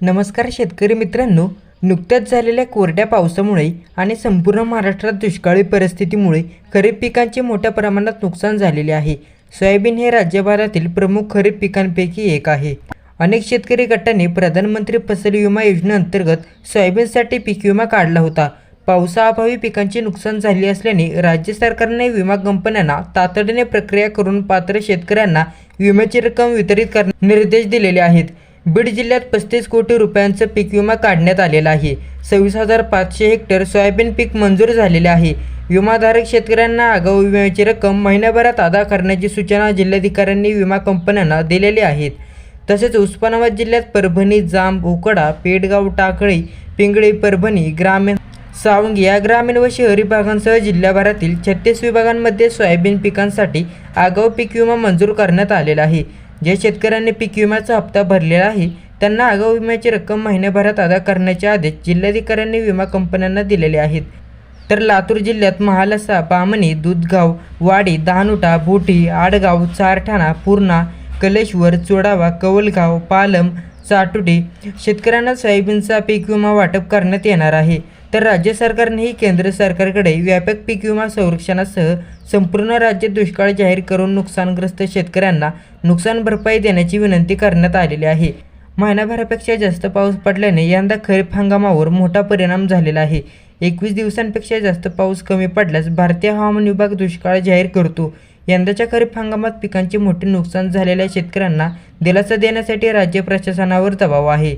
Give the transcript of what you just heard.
नमस्कार शेतकरी मित्रांनो नुकत्याच झालेल्या कोरड्या पावसामुळे आणि संपूर्ण महाराष्ट्रात दुष्काळी परिस्थितीमुळे खरीप पिकांचे मोठ्या प्रमाणात नुकसान झालेले आहे. सोयाबीन हे राज्यभरातील प्रमुख खरीप पिकांपैकी एक आहे. अनेक शेतकरी गटांनी प्रधानमंत्री फसल विमा योजनेअंतर्गत सोयाबीनसाठी पीक विमा काढला होता. पावसाअभावी पिकांचे नुकसान झाले असल्याने राज्य सरकारने विमा कंपन्यांना तातडीने प्रक्रिया करून पात्र शेतकऱ्यांना विम्याची रक्कम वितरित करण्याचे निर्देश दिलेले आहेत. बीड जिल्ह्यात पस्तीस कोटी रुपयांचा पीक विमा काढण्यात आलेला आहे. सव्वीस हजार पाचशे हेक्टर सोयाबीन पीक मंजूर झालेले आहे. विमाधारक शेतकऱ्यांना आगाऊ विम्याची रक्कम महिन्याभरात अदा करण्याची सूचना जिल्हाधिकाऱ्यांनी विमा कंपन्यांना दिलेली आहेत. तसेच उस्मानाबाद जिल्ह्यात परभणी जांब उकडा पेडगाव टाकळी पिंगळी परभणी ग्रामीण सावंग या ग्रामीण व शहरी भागांसह जिल्ह्याभरातील छत्तीस विभागांमध्ये सोयाबीन पिकांसाठी आगाऊ पीक विमा मंजूर करण्यात आलेला आहे. जे शेतकऱ्यांनी पीक विम्याचा हप्ता भरलेला आहे त्यांना आगाऊ विम्याची रक्कम महिन्याभरात अदा करण्याचे आदेश जिल्हाधिकाऱ्यांनी विमा कंपन्यांना दिलेले आहेत. तर लातूर जिल्ह्यात महालसा बामणी दूधगाव वाडी दहानुटा भोटी आडगाव चारठाणा पूर्णा कलेश्वर चोडावा कवलगाव पालम चाटुडी शेतकऱ्यांना सोयाबीनचा पीक विमा वाटप करण्यात येणार आहे. तर राज्य सरकारनेही केंद्र सरकारकडे व्यापक पीक विमा संरक्षणासह संपूर्ण राज्यात दुष्काळ जाहीर करून नुकसानग्रस्त शेतकऱ्यांना नुकसान भरपाई देण्याची विनंती करण्यात आलेली आहे. महिनाभरापेक्षा जास्त पाऊस पडल्याने यंदा खरीप हंगामावर मोठा परिणाम झालेला आहे. एकवीस दिवसांपेक्षा जास्त पाऊस कमी पडल्यास भारतीय हवामान विभाग दुष्काळ जाहीर करतो. यंदाच्या खरीप हंगामात पिकांचे मोठे नुकसान झालेल्या शेतकऱ्यांना दिलासा देण्यासाठी राज्य प्रशासनावर दबाव आहे.